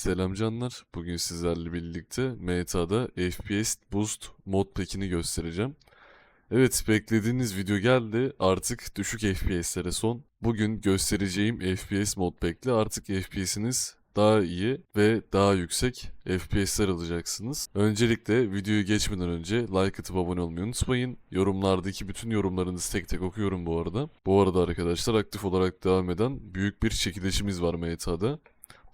Selam canlar. Bugün sizlerle birlikte MTA'da FPS Boost mod pack'ini göstereceğim. Evet beklediğiniz video geldi. Artık düşük FPS'lere son. Bugün göstereceğim FPS mod pack'le artık FPS'iniz daha iyi ve daha yüksek FPS'ler alacaksınız. Öncelikle videoyu geçmeden önce like atıp abone olmayı unutmayın. Yorumlardaki bütün yorumlarınızı tek tek okuyorum bu arada. Bu arada arkadaşlar aktif olarak devam eden büyük bir çekilişimiz var MTA'da.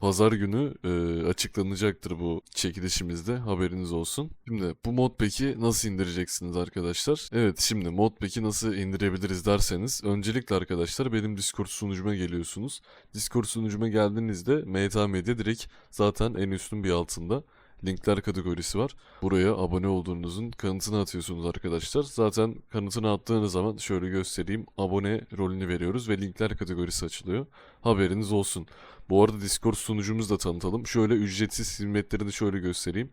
Pazar günü e, açıklanacaktır bu çekilişimizde haberiniz olsun. Şimdi bu modpack'i nasıl indireceksiniz arkadaşlar? Evet şimdi modpack'i nasıl indirebiliriz derseniz öncelikle arkadaşlar benim Discord sunucuma geliyorsunuz. Discord sunucuma geldiğinizde MTA Media direkt zaten en üstün bir altında linkler kategorisi var. Buraya abone olduğunuzun kanıtını atıyorsunuz arkadaşlar. Zaten kanıtını attığınız zaman şöyle göstereyim. Abone rolünü veriyoruz ve linkler kategorisi açılıyor. Haberiniz olsun. Bu arada Discord sunucumuzu da tanıtalım. Şöyle ücretsiz hizmetlerini şöyle göstereyim.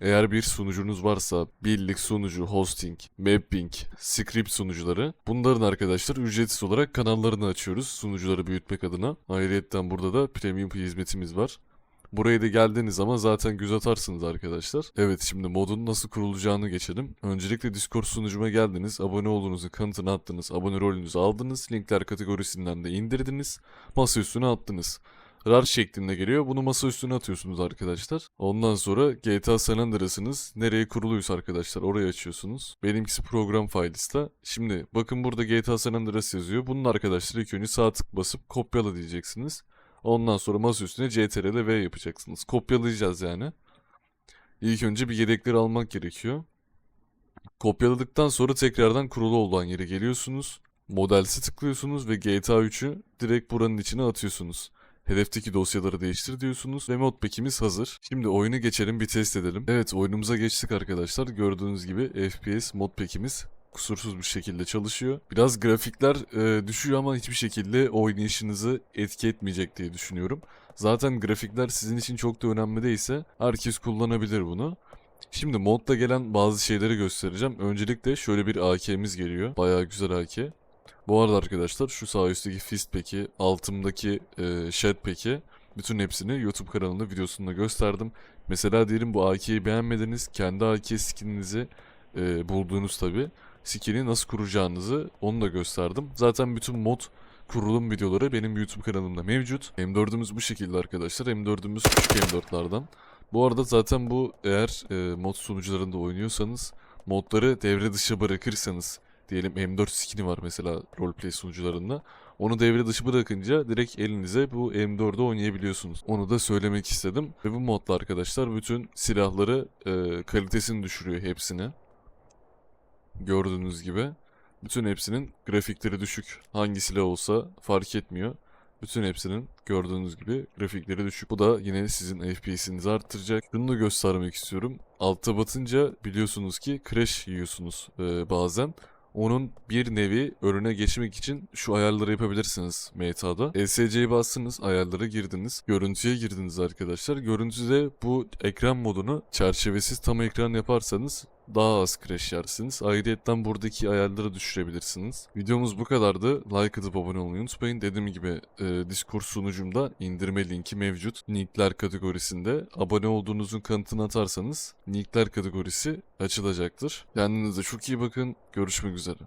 Eğer bir sunucunuz varsa birlik sunucu, hosting, mapping, script sunucuları bunların arkadaşlar ücretsiz olarak kanallarını açıyoruz sunucuları büyütmek adına. Ayrıca burada da premium hizmetimiz var. Buraya da geldiğiniz zaman zaten göz atarsınız arkadaşlar. Evet şimdi modun nasıl kurulacağını geçelim. Öncelikle Discord sunucuma geldiniz. Abone olduğunuzu kanıtını attınız. Abone rolünüzü aldınız. Linkler kategorisinden de indirdiniz. Masa üstüne attınız. RAR şeklinde geliyor. Bunu masa üstüne atıyorsunuz arkadaşlar. Ondan sonra GTA San Andreas'ınız nereye kuruluysa arkadaşlar oraya açıyorsunuz. Benimkisi program faylista. Şimdi bakın burada GTA San Andreas yazıyor. Bunun arkadaşlar ilk önce sağ tık basıp kopyala diyeceksiniz. Ondan sonra masa üstüne CTRL V yapacaksınız. Kopyalayacağız yani. İlk önce bir yedekleri almak gerekiyor. Kopyaladıktan sonra tekrardan kurulu olan yere geliyorsunuz. Modelsi tıklıyorsunuz ve GTA 3'ü direkt buranın içine atıyorsunuz. Hedefteki dosyaları değiştir diyorsunuz ve modpack'imiz hazır. Şimdi oyunu geçelim bir test edelim. Evet oyunumuza geçtik arkadaşlar. Gördüğünüz gibi FPS modpack'imiz kusursuz bir şekilde çalışıyor. Biraz grafikler e, düşüyor ama hiçbir şekilde oynayışınızı etki etmeyecek diye düşünüyorum. Zaten grafikler sizin için çok da önemli değilse herkes kullanabilir bunu. Şimdi modda gelen bazı şeyleri göstereceğim. Öncelikle şöyle bir AK'miz geliyor. Bayağı güzel AK. Bu arada arkadaşlar şu sağ üstteki fist peki, altımdaki e, shed peki bütün hepsini YouTube kanalında videosunda gösterdim. Mesela diyelim bu AK'yi beğenmediniz. Kendi AK skininizi e, buldunuz tabi. Skin'i nasıl kuracağınızı onu da gösterdim. Zaten bütün mod kurulum videoları benim YouTube kanalımda mevcut. M4'ümüz bu şekilde arkadaşlar. M4'ümüz küçük M4'lardan. Bu arada zaten bu eğer e, mod sunucularında oynuyorsanız modları devre dışı bırakırsanız diyelim M4 skin'i var mesela roleplay sunucularında. Onu devre dışı bırakınca direkt elinize bu M4'ü oynayabiliyorsunuz. Onu da söylemek istedim. Ve bu modla arkadaşlar bütün silahları e, kalitesini düşürüyor hepsini. Gördüğünüz gibi. Bütün hepsinin grafikleri düşük. Hangi silah olsa fark etmiyor. Bütün hepsinin gördüğünüz gibi grafikleri düşük. Bu da yine sizin FPS'inizi arttıracak. Şunu da göstermek istiyorum. Altta batınca biliyorsunuz ki crash yiyorsunuz e, bazen. Onun bir nevi önüne geçmek için şu ayarları yapabilirsiniz MTA'da. ESC'ye bastınız, ayarlara girdiniz. Görüntüye girdiniz arkadaşlar. Görüntüde bu ekran modunu çerçevesiz tam ekran yaparsanız daha az crash yersiniz. Ayrıyetten buradaki ayarları düşürebilirsiniz. Videomuz bu kadardı. Like atıp abone olmayı unutmayın. Dediğim gibi e, Discord sunucumda indirme linki mevcut. Linkler kategorisinde. Abone olduğunuzun kanıtını atarsanız linkler kategorisi açılacaktır. Kendinize çok iyi bakın. Görüşmek üzere.